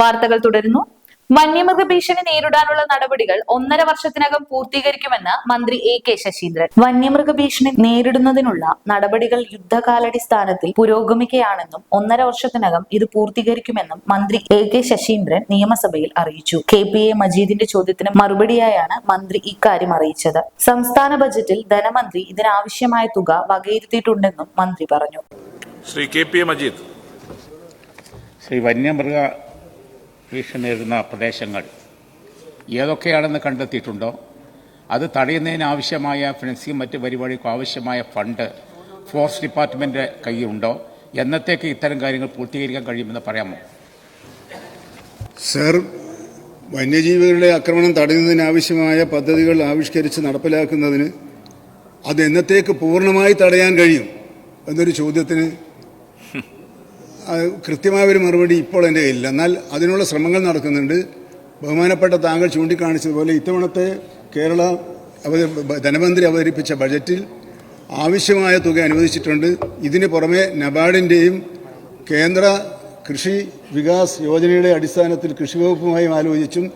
വാർത്തകൾ തുടരുന്നു. വന്യമൃഗ ഭീഷണി നേരിടാനുള്ള നടപടികൾ ഒന്നര വർഷത്തിനകം പൂർത്തീകരിക്കുമെന്ന് മന്ത്രി എ കെ ശശീന്ദ്രൻ. വന്യമൃഗ ഭീഷണി നേരിടുന്നതിനുള്ള നടപടികൾ യുദ്ധകാലടിസ്ഥാനത്തിൽ പുരോഗമിക്കുകയാണെന്നും ഒന്നര വർഷത്തിനകം ഇത് പൂർത്തീകരിക്കുമെന്നും മന്ത്രി എ കെ ശശീന്ദ്രൻ നിയമസഭയിൽ അറിയിച്ചു. കെ പി എ മജീദിന്റെ ചോദ്യത്തിന് മറുപടിയായാണ് മന്ത്രി ഇക്കാര്യം അറിയിച്ചത്. സംസ്ഥാന ബജറ്റിൽ ധനമന്ത്രി ഇതിനാവശ്യമായ തുക വകയിരുത്തിയിട്ടുണ്ടെന്നും മന്ത്രി പറഞ്ഞു. Shri K P A Majeed. Shri വന്യമൃഗ ഭീഷണി നേരിടുന്ന പ്രദേശങ്ങൾ. ഏതൊക്കെയാണെന്ന് കണ്ടെത്തിയിട്ടുണ്ടോ? അത് തടയുന്നതിനാവശ്യമായ ഫിനാൻസിങ് മറ്റ് പരിപാടികൾക്കും ആവശ്യമായ ഫണ്ട് ഫോറസ്റ്റ് ഡിപ്പാർട്ട്മെന്റ് കയ്യിലുണ്ടോ? എന്നത്തേക്ക് ഇത്തരം കാര്യങ്ങൾ പൂർത്തീകരിക്കാൻ കഴിയുമെന്ന് പറയാമോ? സർ വന്യജീവികളുടെ ആക്രമണം തടയുന്നതിനാവശ്യമായ പദ്ധതികൾ ആവിഷ്കരിച്ച് നടപ്പിലാക്കുന്നതിന് അത് എന്നത്തേക്ക് പൂർണമായി തടയാൻ കഴിയും എന്നൊരു ചോദ്യത്തിന് കൃത്യമായ ഒരു മറുപടി ഇപ്പോൾ എന്റെ കയ്യിലില്ല എന്നാൽ അതിനുള്ള ശ്രമങ്ങൾ നടക്കുന്നുണ്ട്. ബഹുമാനപ്പെട്ട താങ്കൾ ചൂണ്ടിക്കാണിച്ചതുപോലെ ഇത്തവണത്തെ കേരള ധനമന്ത്രി അവതരിപ്പിച്ച ബജറ്റിൽ ആവശ്യമായ തുക അനുവദിച്ചിട്ടുണ്ട്. ഇതിന് പുറമെ നബാർഡിന്റെയും കേന്ദ്ര കൃഷി വികാസ് യോജനയുടെ അടിസ്ഥാനത്തിൽ കൃഷി വകുപ്പുമായും ആലോചിച്ചും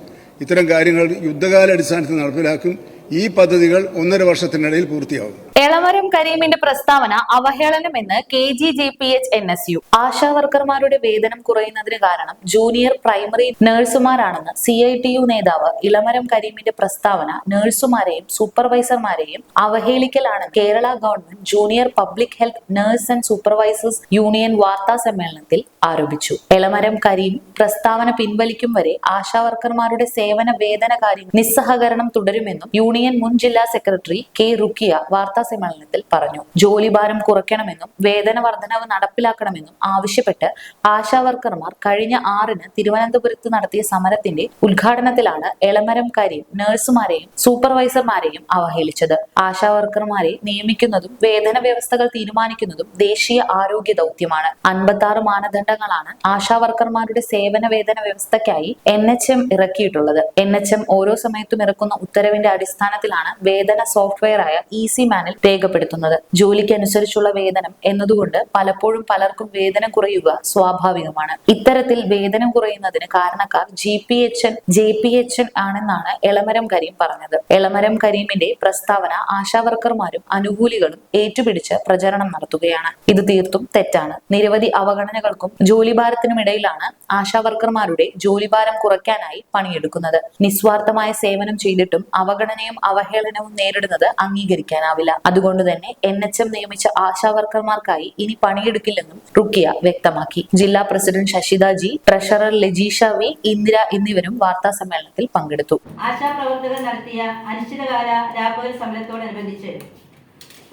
ഇത്തരം കാര്യങ്ങൾ യുദ്ധകാല അടിസ്ഥാനത്തിൽ നടപ്പിലാക്കും. ഈ പദ്ധതികൾ ഒന്നര വർഷത്തിനിടയിൽ പൂർത്തിയാവും എളമരം കരീമിന്റെ പ്രസ്താവന അവഹേളനമെന്ന് K G J P H N S U. ASHA വർക്കർമാരുടെ വേതനം കുറയുന്നതിന് കാരണം ജൂനിയർ പ്രൈമറി നഴ്സുമാരാണെന്ന് സി ഐ ടി യു നേതാവ് ഇളമരം കരീമിന്റെ പ്രസ്താവന നഴ്സുമാരെയും സൂപ്പർവൈസർമാരെയും അവഹേളിക്കലാണ്. Kerala government junior public health nurse and supervisors union വാർത്താ സമ്മേളനത്തിൽ ആരോപിച്ചു. എളമരം കരീം പ്രസ്താവന പിൻവലിക്കും വരെ ആശാ വർക്കർമാരുടെ സേവന വേതന കാര്യം നിസ്സഹകരണം തുടരുമെന്നും യൂണിയൻ മുൻ ജില്ലാ സെക്രട്ടറി കെ റുക്കിയ വാർത്താ സമ്മേളനത്തിൽ പറഞ്ഞു. ജോലിഭാരം കുറയ്ക്കണമെന്നും വേതന വർധനവ് നടപ്പിലാക്കണമെന്നും ആവശ്യപ്പെട്ട് ആശാ വർക്കർമാർ കഴിഞ്ഞ ആറിന് തിരുവനന്തപുരത്ത് നടത്തിയ സമരത്തിന്റെ ഉദ്ഘാടനത്തിലാണ് എളമരം കരീം നഴ്സുമാരെയും സൂപ്പർവൈസർമാരെയും അവഹേളിച്ചത്. ആശാ വർക്കർമാരെ നിയമിക്കുന്നതും വേതന വ്യവസ്ഥകൾ തീരുമാനിക്കുന്നതും ദേശീയ ആരോഗ്യ ദൗത്യമാണ്. അൻപത്തി ആറ് മാനദണ്ഡങ്ങളാണ് ആശാ വർക്കർമാരുടെ സേവന വേതന വ്യവസ്ഥയ്ക്കായി എൻ എച്ച് എം ഇറക്കിയിട്ടുള്ളത്. എൻ എച്ച് എം ഓരോ സമയത്തും ഇറക്കുന്ന ഉത്തരവിന്റെ അടിസ്ഥാനത്തിലാണ് വേതന സോഫ്റ്റ്വെയർ ആയ ഇസി മാനിൽ രേഖപ്പെടുത്തുന്നത്. ജോലിക്ക് അനുസരിച്ചുള്ള വേതനം എന്നതുകൊണ്ട് പലപ്പോഴും പലർക്കും വേതനം കുറയുക സ്വാഭാവികമാണ്. ഇത്തരത്തിൽ വേതനം കുറയുന്നതിന് കാരണക്കാർ G P H N J P H N ആണെന്നാണ് എളമരം കരീം പറഞ്ഞത്. എളമരം കരീമിന്റെ പ്രസ്താവന ആശാവർക്കർമാരും അനുകൂലികളും ഏറ്റുപിടിച്ച് പ്രചരണം നടത്തുകയാണ്. ഇത് തീർത്തും തെറ്റാണ്. നിരവധി അവഗണനകൾക്കും ജോലിഭാരത്തിനുമിടയിലാണ് ആശാ വർക്കർമാരുടെ ജോലിഭാരം കുറയ്ക്കാനായി പണിയെടുക്കുന്നത്. നിസ്വാർത്ഥമായ സേവനം ചെയ്തിട്ടും അവഗണനയും അവഹേളനവും നേരിടുന്നത് അംഗീകരിക്കാനാവില്ല. അതുകൊണ്ട് തന്നെ എൻ എച്ച് എം നിയമിച്ച ആശാ വർക്കർമാർക്കായി ഇനി പണിയെടുക്കില്ലെന്നും റുക്കിയ വ്യക്തമാക്കി. ജില്ലാ president Shashitha G treasurer Lajeesha V Indira എന്നിവരും വാർത്താ സമ്മേളനത്തിൽ പങ്കെടുത്തു. ആശാപ്രവർത്തകർ നടത്തിയ അനിശ്ചിതകാല രാപ്പകൽ സമരത്തോടനുബന്ധിച്ച്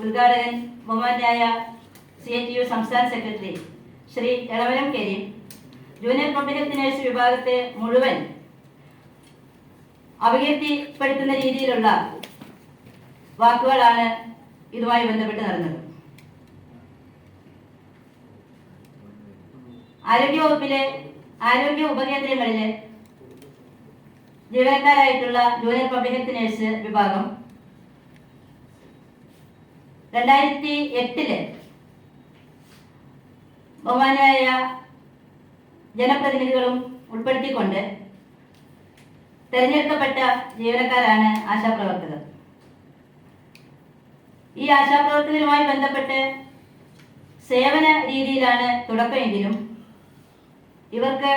ഉദ്ഘാടകൻ ബഹുമാന്യായ സി എ ടി യു സംസ്ഥാന secretary Shri Elavaram Kareem junior health nurse വിഭാഗത്തെ മുഴുവൻ അപകീർത്തിപ്പെടുത്തുന്ന രീതിയിലുള്ള വാക്കുകളാണ് ഇതുമായി ബന്ധപ്പെട്ട് നടന്നത്. ആരോഗ്യവകുപ്പിലെ ആരോഗ്യ ഉപകേന്ദ്രങ്ങളിലെ ജീവനക്കാരായിട്ടുള്ള ജൂനിയർ പബ്ലിക് ഹെൽത്ത് നേഴ്സ് വിഭാഗം രണ്ടായിരത്തി എട്ടിൽ ബഹുമാനായ ജനപ്രതിനിധികളും ഉൾപ്പെടുത്തിക്കൊണ്ട് തെരഞ്ഞെടുക്കപ്പെട്ട ജീവനക്കാരാണ് ആശാപ്രവർത്തകർ. ഈ ആശാപ്രവർത്തകരുമായി ബന്ധപ്പെട്ട് സേവന രീതിയിലാണ് തുടക്കമെങ്കിലും ഇവർക്ക്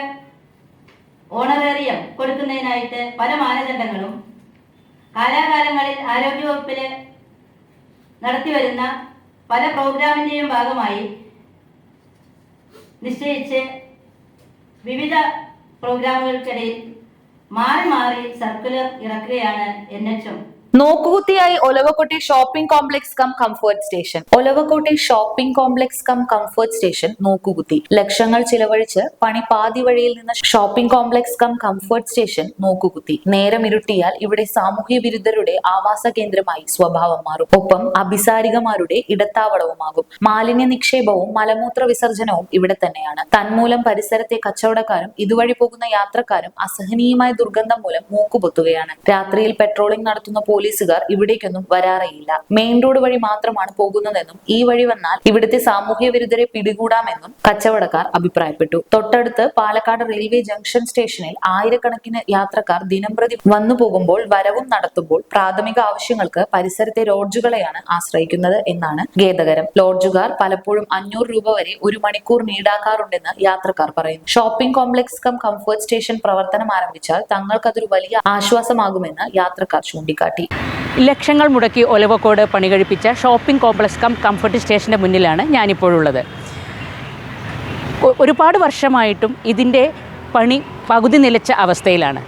ഓണറേറിയം കൊടുക്കുന്നതിനായിട്ട് പല മാനദണ്ഡങ്ങളും കാലാകാലങ്ങളിൽ ആരോഗ്യവകുപ്പിൽ നടത്തിവരുന്ന പല പ്രോഗ്രാമിന്റെയും ഭാഗമായി നിശ്ചയിച്ച് വിവിധ പ്രോഗ്രാമുകൾക്കിടയിൽ മാറി മാറി സർക്കുലർ ഇറക്കുകയാണ് എൻ എച്ച് എം നോക്കുകുത്തിയായി ഒലവക്കോട്ടെ shopping complex cum comfort station ഒലവക്കോട്ടെ shopping complex cum comfort station നോക്കുകുത്തി. ലക്ഷങ്ങൾ ചിലവഴിച്ച് പണി പാതി വഴിയിൽ നിന്ന് shopping complex cum comfort station നോക്കുകുത്തി. നേരം ഇരുട്ടിയാൽ ഇവിടെ സാമൂഹ്യ വിരുദ്ധരുടെ ആവാസ കേന്ദ്രമായി സ്വഭാവം മാറും. ഒപ്പം അഭിസാരികമാരുടെ ഇടത്താവളവുമാകും. മാലിന്യ നിക്ഷേപവും മലമൂത്ര വിസർജനവും ഇവിടെ തന്നെയാണ്. തന്മൂലം പരിസരത്തെ കച്ചവടക്കാരും ഇതുവഴി പോകുന്ന യാത്രക്കാരും അസഹനീയമായ ദുർഗന്ധം മൂലം മൂക്കുപൊത്തുകയാണ്. രാത്രിയിൽ പെട്രോളിംഗ് നടത്തുന്ന പോലീസുകാർ ഇവിടേക്കൊന്നും വരാറേയില്ല. മെയിൻ റോഡ് വഴി മാത്രമാണ് പോകുന്നതെന്നും ഈ വഴി വന്നാൽ ഇവിടുത്തെ സാമൂഹ്യ വിരുദ്ധരെ പിടികൂടാമെന്നും കച്ചവടക്കാർ അഭിപ്രായപ്പെട്ടു. തൊട്ടടുത്ത് പാലക്കാട് റെയിൽവേ ജംഗ്ഷൻ സ്റ്റേഷനിൽ ആയിരക്കണക്കിന് യാത്രക്കാർ ദിനംപ്രതി വന്നു പോകുമ്പോൾ വരവും നടത്തുമ്പോൾ പ്രാഥമിക ആവശ്യങ്ങൾക്ക് പരിസരത്തെ ലോഡ്ജുകളെയാണ് ആശ്രയിക്കുന്നത് എന്നാണ് ഖേദകരം. ലോഡ്ജുകാർ പലപ്പോഴും അഞ്ഞൂറ് രൂപ വരെ ഒരു മണിക്കൂർ നീടാക്കാറുണ്ടെന്ന് യാത്രക്കാർ പറയുന്നു. Shopping complex cum comfort station പ്രവർത്തനം ആരംഭിച്ചാൽ തങ്ങൾക്കതൊരു വലിയ ആശ്വാസമാകുമെന്ന് യാത്രക്കാർ ചൂണ്ടിക്കാട്ടി. ലക്ഷങ്ങൾ മുടക്കി ഒലവക്കോട് പണി കഴിപ്പിച്ച ഷോപ്പിംഗ് കോംപ്ലക്സ് കം കംഫർട്ട് സ്റ്റേഷന്റെ മുന്നിലാണ് ഞാനിപ്പോഴുള്ളത്. ഒരുപാട് വർഷമായിട്ടും ഇതിന്റെ പണി പകുതി നിലച്ച അവസ്ഥയിലാണ്.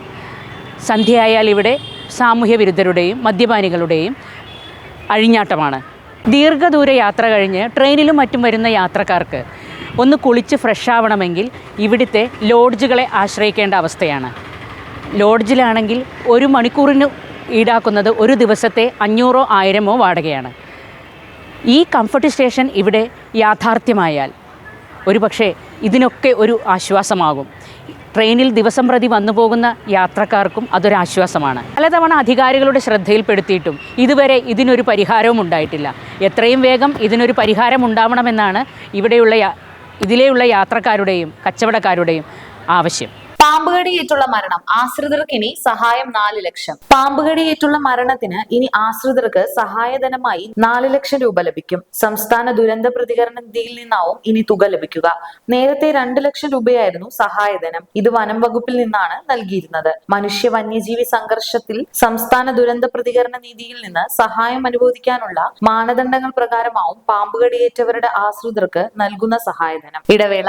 സന്ധ്യയായാൽ ഇവിടെ സാമൂഹ്യ വിരുദ്ധരുടെയും മദ്യപാനികളുടെയും അഴിഞ്ഞാട്ടമാണ്. ദീർഘദൂര യാത്ര കഴിഞ്ഞ് ട്രെയിനിലും മറ്റും വരുന്ന യാത്രക്കാർക്ക് ഒന്ന് കുളിച്ച് ഫ്രഷ് ആവണമെങ്കിൽ ഇവിടുത്തെ ലോഡ്ജുകളെ ആശ്രയിക്കേണ്ട അവസ്ഥയാണ്. ലോഡ്ജിലാണെങ്കിൽ ഒരു മണിക്കൂറിന് ഈടാക്കുന്നത് ഒരു ദിവസത്തെ അഞ്ഞൂറോ ആയിരമോ വാടകയാണ്. ഈ കംഫർട്ട് സ്റ്റേഷൻ ഇവിടെ യാഥാർത്ഥ്യമായാൽ ഒരുപക്ഷെ ഇതിനൊക്കെ ഒരു ആശ്വാസമാകും. ട്രെയിനിൽ ദിവസം പ്രതി വന്നു പോകുന്ന യാത്രക്കാർക്കും അതൊരാശ്വാസമാണ് പലതവണ അധികാരികളുടെ ശ്രദ്ധയിൽപ്പെടുത്തിയിട്ടും ഇതുവരെ ഇതിനൊരു പരിഹാരവും ഉണ്ടായിട്ടില്ല. എത്രയും വേഗം ഇതിനൊരു പരിഹാരം ഉണ്ടാവണമെന്നാണ് ഇവിടെയുള്ള ഇതിലെയുള്ള യാത്രക്കാരുടെയും കച്ചവടക്കാരുടെയും ആവശ്യം. പാമ്പുകടിയേറ്റുള്ള മരണം. ആശ്രിതർക്ക് ഇനി സഹായം നാല് ലക്ഷം. പാമ്പുകടിയേറ്റുള്ള മരണത്തിന് ഇനി ആശ്രിതർക്ക് സഹായധനമായി നാല് ലക്ഷം രൂപ ലഭിക്കും. സംസ്ഥാന ദുരന്ത പ്രതികരണ നിധിയിൽ നിന്നാവും ഇനി തുക ലഭിക്കുക. നേരത്തെ രണ്ട് ലക്ഷം രൂപയായിരുന്നു സഹായധനം. ഇത് വനം വകുപ്പിൽ നിന്നാണ് നൽകിയിരുന്നത്. മനുഷ്യ വന്യജീവി സംഘർഷത്തിൽ സംസ്ഥാന ദുരന്ത പ്രതികരണ നിധിയിൽ നിന്ന് സഹായം അനുവദിക്കാനുള്ള മാനദണ്ഡങ്ങൾ പ്രകാരമാവും പാമ്പുകടിയേറ്റവരുടെ ആശ്രിതർക്ക് നൽകുന്ന സഹായധനം. ഇടവേള.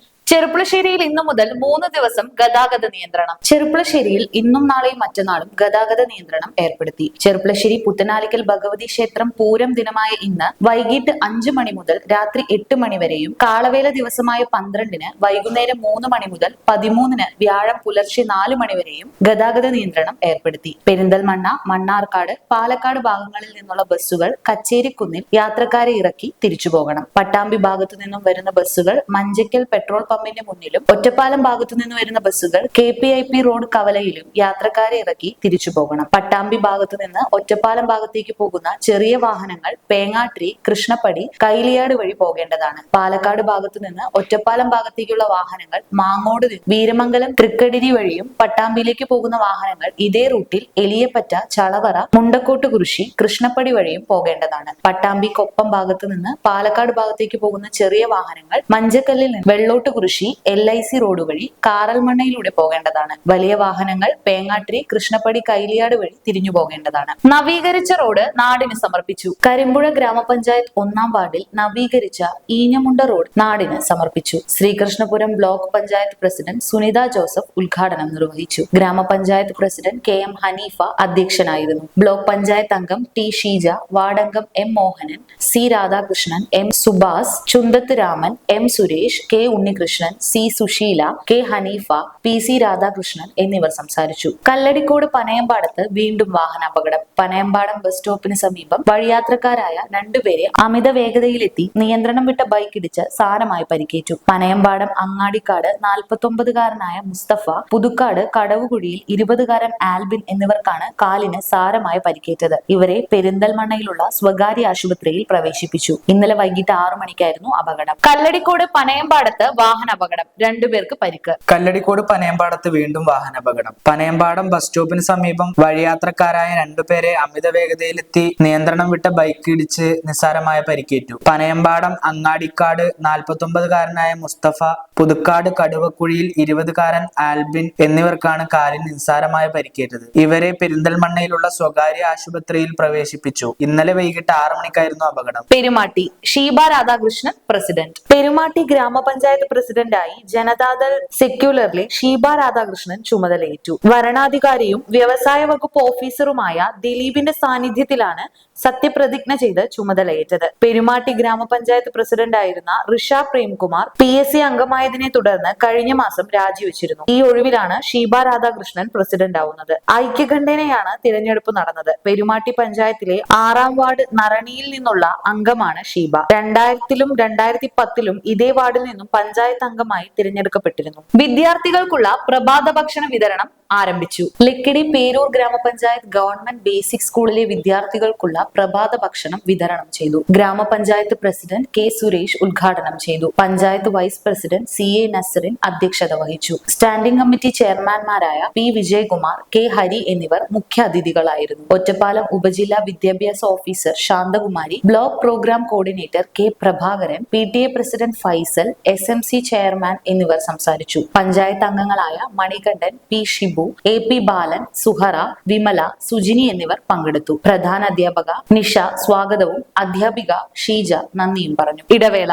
ചെറുപ്പുളശ്ശേരിയിൽ ഇന്നു മുതൽ മൂന്ന് ദിവസം ഗതാഗത നിയന്ത്രണം. ചെറുപ്പുളശ്ശേരിയിൽ ഇന്നും നാളെയും മറ്റന്നാളും ഗതാഗത നിയന്ത്രണം ഏർപ്പെടുത്തി. ചെറുപ്പുളശ്ശേരി പുത്തനാലിക്കൽ ഭഗവതി ക്ഷേത്രം പൂരം ദിനമായ ഇന്ന് വൈകിട്ട് അഞ്ചു മണി മുതൽ രാത്രി എട്ട് മണി വരെയും കാളവേല ദിവസമായ പന്ത്രണ്ടിന് വൈകുന്നേരം മൂന്ന് മണി മുതൽ പതിമൂന്നിന് വ്യാഴം പുലർച്ചെ നാല് മണി വരെയും ഗതാഗത നിയന്ത്രണം ഏർപ്പെടുത്തി. പെരിന്തൽമണ്ണ മണ്ണാർക്കാട് പാലക്കാട് ഭാഗങ്ങളിൽ നിന്നുള്ള ബസ്സുകൾ കച്ചേരിക്കുന്നിൽ യാത്രക്കാരെ ഇറക്കി തിരിച്ചു പോകണം പട്ടാമ്പി ഭാഗത്തു നിന്നും വരുന്ന ബസ്സുകൾ മഞ്ചക്കൽ പെട്രോൾ പമ്പിന്റെ മുന്നിലും ഒറ്റപ്പാലം ഭാഗത്തു നിന്ന് വരുന്ന ബസ്സുകൾ K P I P road കവലയിലും യാത്രക്കാരെ ഇറക്കി തിരിച്ചു പോകണം. പട്ടാമ്പി ഭാഗത്തു നിന്ന് ഒറ്റപ്പാലം ഭാഗത്തേക്ക് പോകുന്ന ചെറിയ വാഹനങ്ങൾ പേങ്ങാട്രി കൃഷ്ണപ്പടി കൈലിയാട് വഴി പോകേണ്ടതാണ്. പാലക്കാട് ഭാഗത്തു നിന്ന് ഒറ്റപ്പാലം ഭാഗത്തേക്കുള്ള വാഹനങ്ങൾ മാങ്ങോട് വീരമംഗലം തൃക്കടിരി വഴിയും പട്ടാമ്പിയിലേക്ക് പോകുന്ന വാഹനങ്ങൾ ഇതേ റൂട്ടിൽ എലിയപ്പറ്റ ചളവറ മുണ്ടക്കോട്ട് കുരിശി കൃഷ്ണപ്പടി വഴിയും പോകേണ്ടതാണ്. പട്ടാമ്പി കൊപ്പം ഭാഗത്തു നിന്ന് പാലക്കാട് ഭാഗത്തേക്ക് പോകുന്ന ചെറിയ വാഹനങ്ങൾ മഞ്ചക്കല്ലിൽ നിന്ന് വെള്ളോട്ട് കുരിശി എൽ ഐ സി റോഡ് വഴി കാറൽമണ്ണയിലൂടെ പോകേണ്ടതാണ്. വലിയ വാഹനങ്ങൾ പേങ്ങാട്ടിരി കൃഷ്ണപ്പടി കൈലിയാട് വഴി തിരിഞ്ഞു പോകേണ്ടതാണ്. നവീകരിച്ച റോഡ് നാടിന് സമർപ്പിച്ചു. കരിമ്പുഴ ഗ്രാമപഞ്ചായത്ത് ഒന്നാം വാർഡിൽ നവീകരിച്ച ഈഞ്ഞമുണ്ട റോഡ് നാടിന് സമർപ്പിച്ചു. ശ്രീകൃഷ്ണപുരം ബ്ലോക്ക് പഞ്ചായത്ത് പ്രസിഡന്റ് സുനിത ജോസഫ് ഉദ്ഘാടനം നിർവഹിച്ചു. ഗ്രാമപഞ്ചായത്ത് പ്രസിഡന്റ് കെ എം ഹനീഫ അധ്യക്ഷനായിരുന്നു. ബ്ലോക്ക് പഞ്ചായത്ത് അംഗം T Sheeja വാർഡംഗം M Mohanan C Radhakrishnan M Subhas Chunthath Raman M Suresh K Unnikrishnan C Susheela K Haneefa P C Radhakrishnan എന്നിവർ സംസാരിച്ചു. കല്ലടിക്കോട് പനയമ്പാടത്ത് വീണ്ടും വാഹനാപകടം പനയമ്പാടം ബസ് സ്റ്റോപ്പിന് സമീപം വഴിയാത്രക്കാരായ രണ്ടുപേരെ അമിത വേഗതയിലെത്തി നിയന്ത്രണം വിട്ട ബൈക്ക് ഇടിച്ച് സാരമായി പരിക്കേറ്റു. പനയമ്പാടം അങ്ങാടിക്കാട് നാൽപ്പത്തൊമ്പതുകാരനായ മുസ്തഫ പുതുക്കാട് കടവുകുഴിയിൽ ഇരുപതുകാരൻ ആൽബിൻ എന്നിവർക്കാണ് കാലിന് സാരമായ പരിക്കേറ്റത്. ഇവരെ പെരിന്തൽമണ്ണയിലുള്ള സ്വകാര്യ ആശുപത്രിയിൽ പ്രവേശിപ്പിച്ചു. ഇന്നലെ വൈകിട്ട് ആറു മണിക്കായിരുന്നു അപകടം. കല്ലടിക്കോട് പനയമ്പാടത്ത് വാഹനാപകടം. രണ്ടുപേർക്ക് പരിക്ക്. കല്ലടിക്കോട് പനയമ്പാടത്ത് വീണ്ടും വാഹനാപകടം. പനയമ്പാടം ബസ് സ്റ്റോപ്പിന് സമീപം വഴിയാത്രക്കാരായ രണ്ടുപേരെ അമിത വേഗതയിലെത്തി നിയന്ത്രണം വിട്ട ബൈക്ക് ഇടിച്ച് നിസ്സാരമായ പരിക്കേറ്റു. പനയമ്പാടം അങ്ങാടിക്കാട് നാൽപ്പത്തൊമ്പതുകാരനായ മുസ്തഫ പുതുക്കാട് കടുവക്കുഴിയിൽ ഇരുപതുകാരൻ ആൽബിൻ എന്നിവർക്കാണ് കാലിന് നിസ്സാരമായ പരിക്കേറ്റത്. ഇവരെ പെരിന്തൽമണ്ണയിലുള്ള സ്വകാര്യ ആശുപത്രിയിൽ പ്രവേശിപ്പിച്ചു. ഇന്നലെ വൈകിട്ട് ആറു മണിക്കായിരുന്നു അപകടം. പെരുമാട്ടി ഷീബ രാധാകൃഷ്ണൻ പ്രസിഡന്റ്. പെരുമാട്ടി ഗ്രാമപഞ്ചായത്ത് പ്രസിഡന്റായി ജനതാദൾ സെക്യുലറിലെ ഷീബ രാധാകൃഷ്ണൻ ചുമതലയേറ്റു. വരണാധികാരിയും വ്യവസായ വകുപ്പ് ഓഫീസറുമായ ദിലീപിന്റെ സാന്നിധ്യത്തിലാണ് സത്യപ്രതിജ്ഞ ചെയ്ത് ചുമതലയേറ്റത്. പെരുമാട്ടി ഗ്രാമപഞ്ചായത്ത് പ്രസിഡന്റായിരുന്ന Risha Premkumar P S C അംഗമായതിനെ തുടർന്ന് കഴിഞ്ഞ മാസം രാജിവെച്ചിരുന്നു. ഈ ഒഴിവിലാണ് ഷീബ രാധാകൃഷ്ണൻ പ്രസിഡന്റ് ആവുന്നത്. ഐക്യകണ്ഠേനയാണ് തിരഞ്ഞെടുപ്പ് നടന്നത്. പെരുമാട്ടി പഞ്ചായത്തിലെ ആറാം വാർഡ് നറണിയിൽ നിന്നുള്ള അംഗമാണ് ഷീബ. രണ്ടായിരത്തിലും രണ്ടായിരത്തി പത്തിലും ഇതേ വാർഡിൽ നിന്നും പഞ്ചായത്ത് അംഗമായി തിരഞ്ഞെടുക്കപ്പെട്ടിരുന്നു. വിദ്യാർത്ഥികൾക്കുള്ള പ്രഭാത ഭക്ഷണ വിതരണം ആരംഭിച്ചു. ലക്കിടി പേരൂർ ഗ്രാമപഞ്ചായത്ത് ഗവൺമെന്റ് ബേസിക് സ്കൂളിലെ വിദ്യാർത്ഥികൾക്കുള്ള പ്രഭാത ഭക്ഷണം വിതരണം ചെയ്തു. ഗ്രാമപഞ്ചായത്ത് പ്രസിഡന്റ് കെ സുരേഷ് ഉദ്ഘാടനം ചെയ്തു. Panchayat vice president C A Nasrin അധ്യക്ഷത വഹിച്ചു. സ്റ്റാൻഡിംഗ് കമ്മിറ്റി ചെയർമാൻമാരായ പി വിജയകുമാർ കെ ഹരി എന്നിവർ മുഖ്യാതിഥികളായിരുന്നു ഒറ്റപ്പാലം ഉപജില്ലാ വിദ്യാഭ്യാസ officer Santhakumari block program coordinator K Prabhakaran P T A president Faisal S M C chairman എന്നിവർ സംസാരിച്ചു. പഞ്ചായത്ത് അംഗങ്ങളായ Manikandan P Shibu A P Balan Suhara Vimala Sujini എന്നിവർ പങ്കെടുത്തു. പ്രധാന അധ്യാപക നിഷ സ്വാഗതവും അധ്യാപിക ഷീജ നന്ദിയും പറഞ്ഞു. ഇടവേള.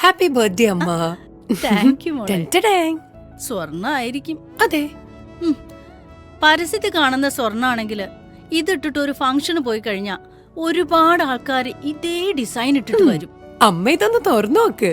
ഹാപ്പി ബർത്ത്ഡേ അമ്മ. താങ്ക് യു മോളെ. സ്വർണ ആയിരിക്കും. അതെ. പരസ്യത്തിൽ കാണുന്ന സ്വർണാണെങ്കിൽ ഇതിട്ടിട്ട് ഒരു ഫംഗ്ഷന് പോയി കഴിഞ്ഞാ ഒരുപാട് ആൾക്കാർ ഇതേ ഡിസൈൻ ഇട്ടിട്ട് വരും. അമ്മ ഇതൊന്ന് തുറന്നു നോക്ക്.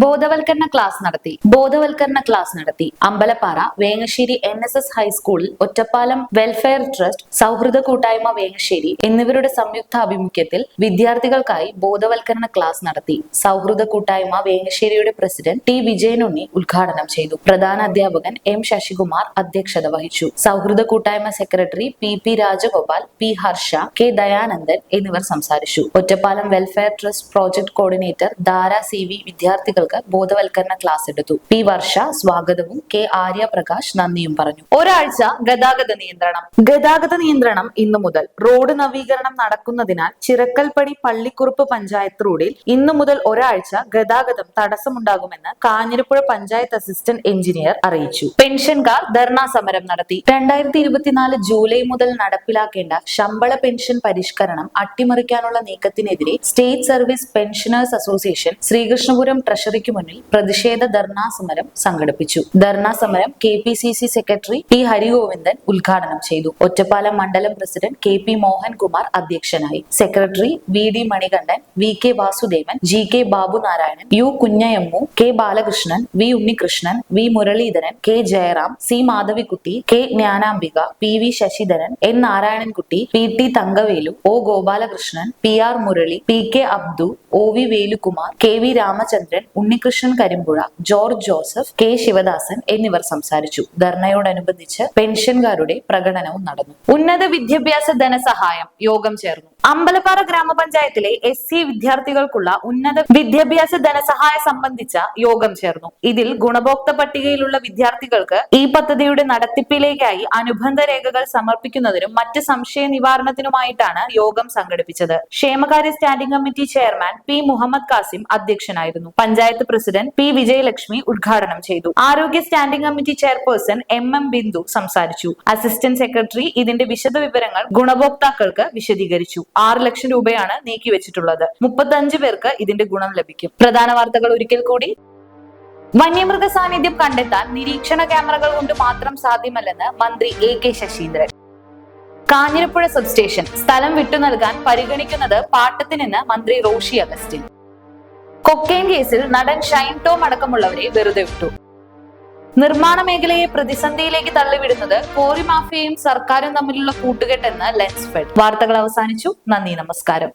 ബോധവൽക്കരണ ക്ലാസ് നടത്തി. ബോധവൽക്കരണ ക്ലാസ് നടത്തി. Ambalappara Vengassery N S S ഹൈസ്കൂളിൽ ഒറ്റപ്പാലം വെൽഫെയർ ട്രസ്റ്റ് സൗഹൃദ കൂട്ടായ്മ വേങ്ങശ്ശേരി എന്നിവരുടെ സംയുക്ത ആഭിമുഖ്യത്തിൽ വിദ്യാർത്ഥികൾക്കായി ബോധവൽക്കരണ ക്ലാസ് നടത്തി. സൗഹൃദ കൂട്ടായ്മ വേങ്ങശ്ശേരിയുടെ പ്രസിഡന്റ് ടി വിജയനുണ്ണി ഉദ്ഘാടനം ചെയ്തു. പ്രധാന അധ്യാപകൻ എം ശശികുമാർ അധ്യക്ഷത വഹിച്ചു. സൗഹൃദ കൂട്ടായ്മ secretary P P Rajagopal P Harsha K Dayanandan എന്നിവർ സംസാരിച്ചു. Ottapalam welfare trust project coordinator Dhara C V വിദ്യാർത്ഥികൾക്ക് ബോധവൽക്കരണ ക്ലാസ് എടുത്തു. പി വർഷ സ്വാഗതവും കെ ആര്യ പ്രകാശ് നന്ദിയും പറഞ്ഞു. ഒരാഴ്ച ഗതാഗത നിയന്ത്രണം. ഗതാഗത നിയന്ത്രണം ഇന്നു മുതൽ. റോഡ് നവീകരണം നടക്കുന്നതിനാൽ ചിറക്കൽപ്പടി പള്ളിക്കുറുപ്പ് പഞ്ചായത്ത് റോഡിൽ ഇന്നു മുതൽ ഒരാഴ്ച ഗതാഗതം തടസ്സമുണ്ടാകുമെന്ന് കാഞ്ഞിരപ്പുഴ പഞ്ചായത്ത് അസിസ്റ്റന്റ് എഞ്ചിനീയർ അറിയിച്ചു. പെൻഷൻകാർ ധർണാ സമരം നടത്തി. രണ്ടായിരത്തി ഇരുപത്തിനാല് ജൂലൈ മുതൽ നടപ്പിലാക്കേണ്ട ശമ്പള പെൻഷൻ പരിഷ്കരണം അട്ടിമറിക്കാനുള്ള നീക്കത്തിനെതിരെ state service pensioners association Sreekrishnapuram ട്രഷറിക്ക് മുന്നിൽ പ്രതിഷേധ ധർണാ സമരം സംഘടിപ്പിച്ചു. ധർണാ സമരം K P C C secretary P Harigovindan ഉദ്ഘാടനം ചെയ്തു. ഒറ്റപ്പാലം മണ്ഡലം പ്രസിഡന്റ് കെ പി മോഹൻകുമാർ അധ്യക്ഷനായി. Secretary V D Manikandan V K Vasudevan G K Babu Narayanan U Kunjayammu K Balakrishnan V Unnikrishnan V Muraleedharan K Jayaram C Madhavikutty K Jnanambika P V Sasidharan N Narayanankutty P T Thankavelu O Gopalakrishnan P R Murali P K Abdu O V Velukumar K V Ramachandran Unnikrishnan Karimpuzha George Joseph K Sivadasan എന്നിവർ സംസാരിച്ചു. ധർണയോടനുബന്ധിച്ച് പെൻഷൻകാരുടെ പ്രകടനവും നടന്നു. ഉന്നത വിദ്യാഭ്യാസ ധനസഹായം യോഗം ചേർന്നു. അമ്പലപ്പാറ ഗ്രാമപഞ്ചായത്തിലെ എസ് സി വിദ്യാർത്ഥികൾക്കുള്ള ഉന്നത വിദ്യാഭ്യാസ ധനസഹായ സംബന്ധിച്ച യോഗം ചേർന്നു. ഇതിൽ ഗുണഭോക്ത പട്ടികയിലുള്ള വിദ്യാർത്ഥികൾക്ക് ഈ പദ്ധതിയുടെ നടത്തിപ്പിലേക്കായി അനുബന്ധ രേഖകൾ സമർപ്പിക്കുന്നതിനും മറ്റ് സംശയ നിവാരണത്തിനുമായിട്ടാണ് യോഗം സംഘടിപ്പിച്ചത്. ക്ഷേമകാര്യ standing committee chairman P Muhammad Kasim അധ്യക്ഷനായിരുന്നു. പഞ്ചായത്ത് പ്രസിഡന്റ് പി വിജയലക്ഷ്മി ഉദ്ഘാടനം ചെയ്തു. ആരോഗ്യ standing committee chairperson M M Bindu സംസാരിച്ചു. അസിസ്റ്റന്റ് സെക്രട്ടറി ഇതിന്റെ വിശദവിവരങ്ങൾ ഗുണഭോക്താക്കൾക്ക് വിശദീകരിച്ചു. ആറ് ലക്ഷം രൂപയാണ് നീക്കി വെച്ചിട്ടുള്ളത്. മുപ്പത്തഞ്ച് പേർക്ക് ഇതിന്റെ ഗുണം ലഭിക്കും. പ്രധാന വാർത്തകൾ ഒരിക്കൽ കൂടി. വന്യമൃഗ സാന്നിധ്യം കണ്ടെത്താൻ നിരീക്ഷണ ക്യാമറകൾ കൊണ്ട് മാത്രം സാധ്യമല്ലെന്ന് മന്ത്രി A K Saseendran. Kanjirapuzha substation സ്ഥലം വിട്ടു നൽകാൻ പരിഗണിക്കുന്നത് പാട്ടത്തിനെന്ന് മന്ത്രി റോഷി അഗസ്റ്റിൻ. കൊക്കെയിൻ കേസിൽ നടൻ ഷൈൻ ടോം അടക്കമുള്ളവരെ വെറുതെ വിട്ടു. നിർമ്മാണ മേഖലയെ പ്രതിസന്ധിയിലേക്ക് തള്ളിവിടുന്നത് കോറി മാഫിയയും സർക്കാരും തമ്മിലുള്ള കൂട്ടുകെട്ടെന്ന് ലെൻസ് ഫെഡ്. വാർത്തകൾ അവസാനിച്ചു. നന്ദി നമസ്കാരം.